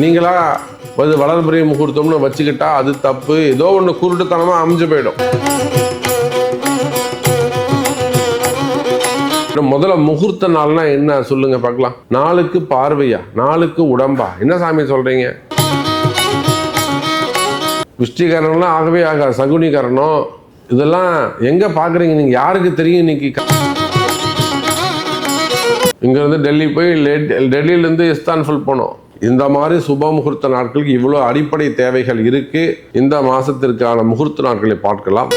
நீங்களா அது வளர்பிரிய முகூர்த்தம்னு வச்சுக்கிட்டா அது தப்பு. ஏதோ ஒன்று குருட்டுத்தனமாக அமைஞ்சு போயிடும். முதல்ல முகூர்த்த நாள்னா என்ன சொல்லுங்க பார்க்கலாம். நாளுக்கு பார்வையா? நாளுக்கு உடம்பா? என்ன சாமி சொல்றீங்க? புஷ்டிகரணம்லாம் ஆகவே ஆகாது. சகுனிகரணம் இதெல்லாம் எங்க பாக்குறீங்க நீங்க யாருக்கு தெரியும் இன்னைக்கு? இங்க இருந்து டெல்லி போய் லே- டெல்லியில இருந்து இஸ்தான்புல் போனோம். இந்த மாதிரி சுப முகூர்த்த நாட்களுக்கு இவ்வளோ அடிப்படை தேவைகள் இருக்கு. இந்த மாசத்திற்கான முகூர்த்த நாட்களை பார்க்கலாம்.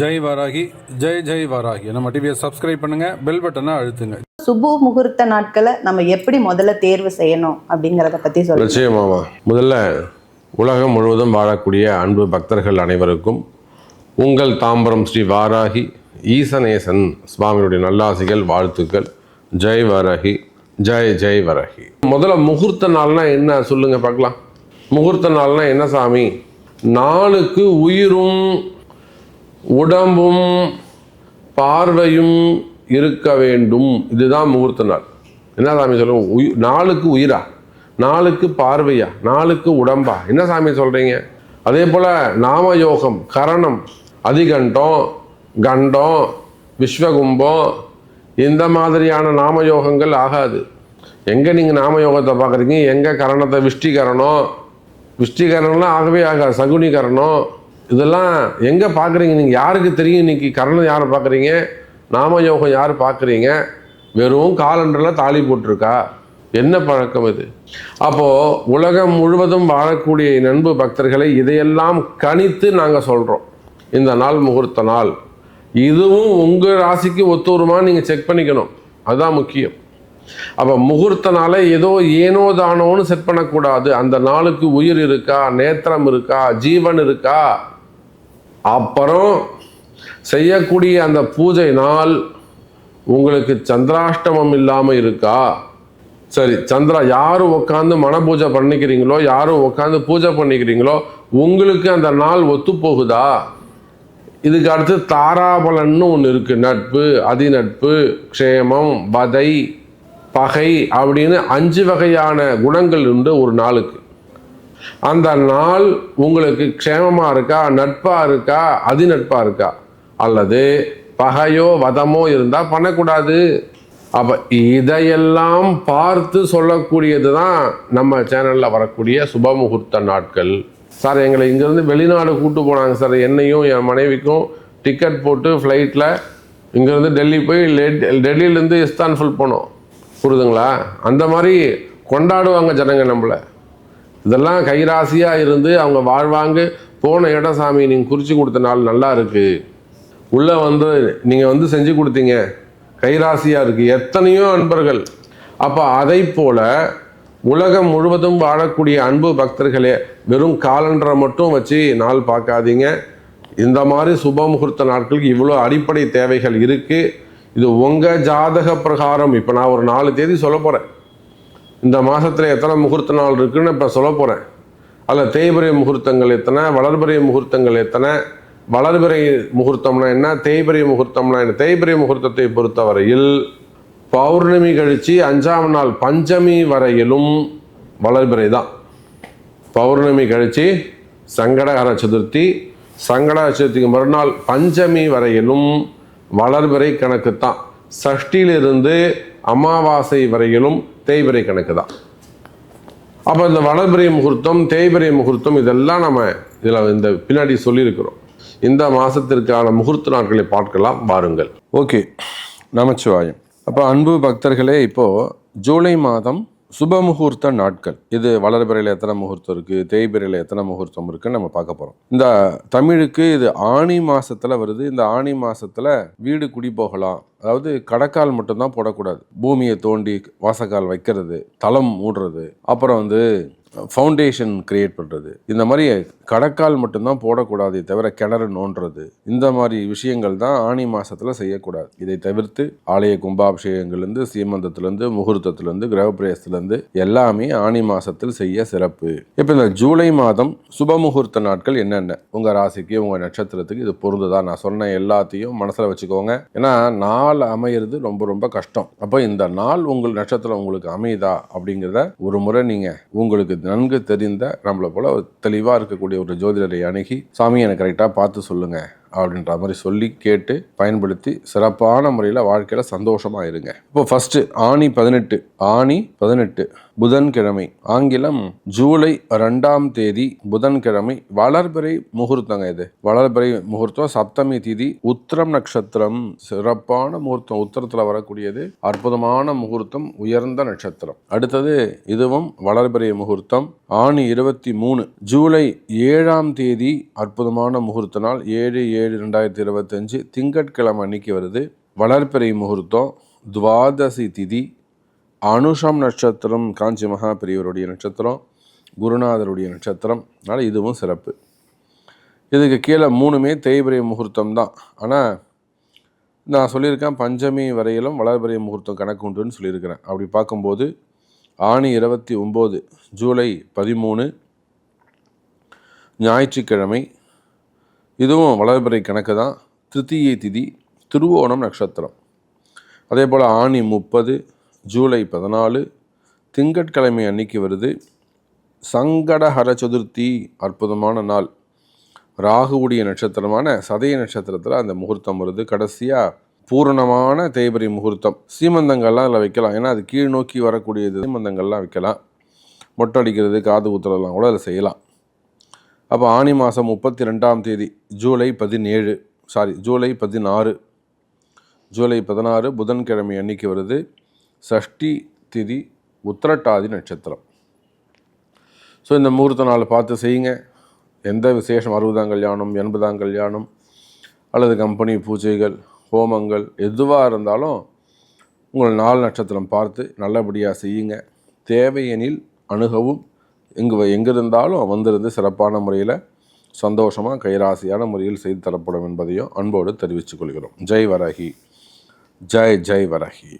ஜெய் வாராகி ஜெய் ஜெய் வாராகி. நம்ம டிவியை சப்ஸ்கிரைப் பண்ணுங்க பெல் பட்டனை அழுத்துங்க. சுப முகூர்த்த நாட்களை நம்ம எப்படி முதல்ல தேர்வு செய்யணும் அப்படிங்கறத பத்தி சொல்லுங்க. நிச்சயமாமா முதல்ல உலகம் முழுவதும் வாழக்கூடிய அன்பு பக்தர்கள் அனைவருக்கும் உங்கள் தாம்பரம் ஸ்ரீ வாராகி ஈசனேசன் சுவாமியுடைய நல்லாசிகள் வாழ்த்துக்கள். ஜெய் வரகி ஜெய் ஜெய் வரகி முதல்ல முகூர்த்த நாள்னா என்ன? சொல்லுங்க பார்க்கலாம். முகூர்த்த நாள்னா என்ன சாமி? நாளுக்கு உயிரும் உடம்பும் பார்வையும் இருக்க வேண்டும். இதுதான் முகூர்த்த நாள். என்ன சாமி சொல்லுங்க உயி நாளுக்கு உயிரா? நாளுக்கு பார்வையா? நாளுக்கு உடம்பா? என்ன சாமி சொல்கிறீங்க அதே போல் நாம யோகம் கரணம் அதிகண்டம் கண்டம் விஸ்வகும்பம் இந்த மாதிரியான நாம யோகங்கள் ஆகாது. எங்கே நீங்கள் நாம யோகத்தை பார்க்குறீங்க? எங்கே கரணத்தை விஷ்டிகரணம் விஷ்டிகரணம்லாம் ஆகவே ஆகாது. சகுனிகரணம் இதெல்லாம் எங்கே பார்க்குறீங்க? நீங்கள் யாருக்கு தெரியும்? இன்னைக்கு கரணம் யாரை பார்க்குறீங்க? நாம யோகம் யார் பார்க்குறீங்க? வெறும் காலண்டரில் தாலி போட்டிருக்கா? என்ன பழக்கம் இது? அப்போது உலகம் முழுவதும் வாழக்கூடிய நண்பு பக்தர்களை இதையெல்லாம் கணித்து நாங்கள் சொல்கிறோம் இந்த நாள் முகூர்த்த நாள். இதுவும் உங்கள் ராசிக்கு ஒத்து வருமா செக் பண்ணிக்கணும். அதுதான் முக்கியம். அப்போ முகூர்த்த நாளை ஏதோ ஏனோ தானோன்னு செட் பண்ணக்கூடாது. அந்த நாளுக்கு உயிர் இருக்கா நேத்திரம் இருக்கா ஜீவன் இருக்கா? அப்புறம் செய்யக்கூடிய அந்த பூஜை நாள் உங்களுக்கு சந்திராஷ்டமம் இல்லாமல் இருக்கா? சரி சந்திரா யார் உட்காந்து மன பூஜை பண்ணிக்கிறீங்களோ யாரும் உட்காந்து பூஜை பண்ணிக்கிறீங்களோ உங்களுக்கு அந்த நாள் ஒத்து போகுதா இதுக்கு அடுத்து தாராபலன்னு ஒன்று இருக்குது நட்பு அதிநட்பு க்ஷேமம் வதை பகை அப்படின்னு அஞ்சு வகையான குணங்கள் உண்டு ஒரு நாளுக்கு. அந்த நாள் உங்களுக்கு க்ஷேமமாக இருக்கா நட்பாக இருக்கா அதிநட்பாக இருக்கா? அல்லது பகையோ வதமோ இருந்தால் பண்ணக்கூடாது. அப்போ இதையெல்லாம் பார்த்து சொல்லக்கூடியது தான் நம்ம சேனலில் வரக்கூடிய சுபமுகூர்த்த நாட்கள். சார் எங்களை இங்கேருந்து வெளிநாடு கூட்டு போனாங்க சார். என்னையும் என் மனைவிக்கும் டிக்கெட் போட்டு ஃப்ளைட்டில் இங்கேருந்து டெல்லி போய் லே- டெல்லியிலேருந்து இஸ்தான்ஃபுல் போனோம். புரியுதுங்களா? அந்த மாதிரி கொண்டாடுவாங்க ஜனங்க நம்மளை. இதெல்லாம் கைராசியாக இருந்து அவங்க வாழ்வாங்க போன இடம் சாமி நீங்கள் குறித்து கொடுத்த நாள் நல்லா இருக்குது உள்ளே வந்து நீங்கள் வந்து செஞ்சு கொடுத்தீங்க. கைராசியாக இருக்குது எத்தனையோ அன்பர்கள். அப்போ அதை போல் உலகம் முழுவதும் வாழக்கூடிய அன்பு பக்தர்களே வெறும் காலண்டரை மட்டும் வச்சு நாள் பார்க்காதீங்க. இந்த மாதிரி சுப முகூர்த்த நாட்களுக்கு இவ்வளோ அடிப்படை தேவைகள் இருக்குது இது உங்கள் ஜாதக பிரகாரம். இப்போ நான் ஒரு நாலு தேதி சொல்ல போகிறேன் இந்த மாதத்தில் எத்தனை முகூர்த்த நாள் இருக்குன்னு இப்போ சொல்ல போகிறேன் அதில் தேய்பிரை முகூர்த்தங்கள் எத்தனை வளர்பிறை முகூர்த்தங்கள் எத்தனை வளர்பிறை முகூர்த்தம்னா என்ன தேய்பிரை முகூர்த்தம்னா என்ன தேய்பிரை முகூர்த்தத்தை பொறுத்தவரையில் பௌர்ணமி கழித்து அஞ்சாம் நாள் பஞ்சமி வரையிலும் வளர்பிறை தான் பௌர்ணமி கழித்து சங்கடஹர சதுர்த்தி சங்கடகர சதுர்த்திக்கு மறுநாள் பஞ்சமி வரையிலும் வளர்பிறை கணக்கு தான் சஷ்டியிலிருந்து அமாவாசை வரையிலும் தேய்பிறை கணக்கு தான் அப்போ இந்த வளர்பிறை முகூர்த்தம் தேய்பிறை முகூர்த்தம் இதெல்லாம் நம்ம இதில் இந்த பின்னாடி சொல்லியிருக்கிறோம். இந்த மாதத்திற்கான முகூர்த்த நாட்களை பார்க்கலாம் வாருங்கள். ஓகே நமச்சிவாயம். அப்போ அன்பு பக்தர்களே இப்போ ஜூலை மாதம் சுப முகூர்த்த நாட்கள். இது வளர்பிறையில் எத்தனை முகூர்த்தம் இருக்குது தேய்பிறையில் எத்தனை முகூர்த்தம் இருக்குன்னு நம்ம பார்க்க போகிறோம் இந்த தமிழுக்கு இது ஆணி மாதத்தில் வருது. இந்த ஆணி மாதத்தில் வீடு குடி போகலாம். அதாவது கடக்கால் மட்டும்தான் போடக்கூடாது. பூமியை தோண்டி வாசக்கால் வைக்கிறது தளம் மூடுறது அப்புறம் வந்து ஃபவுண்டேஷன் கிரியேட் பண்ணுறது இந்த மாதிரி கடக்கால் மட்டும்தான் போடக்கூடாதே தவிர கிணறு நோண்டுறது. இந்த மாதிரி விஷயங்கள் தான் ஆணி மாதத்தில் செய்யக்கூடாது. இதை தவிர்த்து ஆலய கும்பாபிஷேகங்கள்லேருந்து சீமந்தத்துலேருந்து முகூர்த்தத்துலேருந்து கிரகப்பிரவேசத்துலேருந்து எல்லாமே ஆணி மாதத்தில் செய்ய சிறப்பு. இப்போ இந்த ஜூலை மாதம் சுப முகூர்த்த நாட்கள் என்னென்ன? உங்கள் ராசிக்கு உங்கள் நட்சத்திரத்துக்கு இது பொருந்துதான் நான் சொன்ன எல்லாத்தையும் மனசில் வச்சுக்கோங்க. ஏன்னா நாள் அமையிறது ரொம்ப ரொம்ப கஷ்டம். அப்போ இந்த நாள் உங்கள் நட்சத்திரம் உங்களுக்கு அமையுதா அப்படிங்கிறத ஒரு முறை நீங்கள் உங்களுக்கு நன்கு தெரிந்த நம்மளை போல தெளிவாக இருக்கக்கூடிய ஒரு ஜோதிடரை அணுகி சாமி எனக்கு கரெக்டாக பார்த்து சொல்லுங்கள் அப்படின்ற மாதிரி சொல்லி கேட்டு பயன்படுத்தி சிறப்பான முறையில் வாழ்க்கையில் சந்தோஷமாக இருங்க. இப்போ ஃபஸ்ட்டு ஆணி பதினெட்டு ஆணி பதினெட்டு. புதன்கிழமை ஆங்கிலம் ஜூலை ரெண்டாம் தேதி புதன்கிழமை வளர்பிறை முகூர்த்தங்க இது. வளர்பிறை முகூர்த்தம் சப்தமி திதி உத்திரம் நட்சத்திரம் சிறப்பான முகூர்த்தம் உத்தரத்தில் வரக்கூடியது அற்புதமான முகூர்த்தம் உயர்ந்த நட்சத்திரம். அடுத்தது இதுவும் வளர்பிறை முகூர்த்தம் ஆணி இருபத்தி மூணு ஜூலை ஏழாம் தேதி அற்புதமான முகூர்த்த நாள் ஏழு ஏழு ரெண்டாயிரத்தி இருபத்தஞ்சு திங்கட்கிழமை அன்னைக்கு வருது. வளர்பிறை முகூர்த்தம் துவாதசி திதி அனுஷம் நட்சத்திரம் காஞ்சி மகா பெரியவருடைய நட்சத்திரம் குருநாதருடைய நட்சத்திரம். அதனால் இதுவும் சிறப்பு. இதுக்கு கீழே மூணுமே தேய்பிரிய முகூர்த்தம் தான். ஆனால் நான் சொல்லியிருக்கேன் பஞ்சமி வரையிலும் வளர்பிரிய முகூர்த்தம் கணக்கு உண்டுன்னு சொல்லியிருக்கிறேன். அப்படி பார்க்கும்போது ஆணி இருபத்தி ஒம்பது ஜூலை பதிமூணு ஞாயிற்றுக்கிழமை இதுவும் வளர்பிறை கணக்கு தான். திருத்தீய திதி திருவோணம் நட்சத்திரம். அதே போல் ஆணி முப்பது ஜூலை பதினாலு திங்கட்கிழமை அன்னைக்கு வருது. சங்கடஹர சதுர்த்தி அற்புதமான நாள். ராகுவுடைய நட்சத்திரமான சதய நட்சத்திரத்தில் அந்த முகூர்த்தம் வருது. கடைசியாக பூரணமான தேய்பரி முகூர்த்தம். சீமந்தங்கள்லாம் அதில் வைக்கலாம். ஏன்னா அது கீழ் நோக்கி வரக்கூடியது. சீமந்தங்கள்லாம் வைக்கலாம். மொட்டை அடிக்கிறது காது ஊத்துறதெல்லாம் கூட அதில் செய்யலாம். அப்போ ஆனி மாதம் முப்பத்தி ரெண்டாம் தேதி ஜூலை பதினேழு சாரி ஜூலை பதினாறு. ஜூலை பதினாறு புதன்கிழமை அன்னைக்கு வருது. சஷ்டி திதி உத்திரட்டாதி நட்சத்திரம். ஸோ இந்த முகூர்த்த நாளை பார்த்து செய்யுங்க. எந்த விசேஷம்? அறுபதாம் கல்யாணம் எண்பதாம் கல்யாணம் அல்லது கம்பெனி பூஜைகள் ஹோமங்கள் எதுவாக இருந்தாலும் உங்கள் நாள் நட்சத்திரம் பார்த்து நல்லபடியாக செய்யுங்க. தேவையெனில் அணுகவும் எங்கு எங்கிருந்தாலும் வந்திருந்து சிறப்பான முறையில் சந்தோஷமாக கைராசியான முறையில் செய்து தரப்படும் என்பதையும் அன்போடு தெரிவித்துக் கொள்கிறோம். ஜெய் வரகி. ஜெய் ஜெய் வரகி.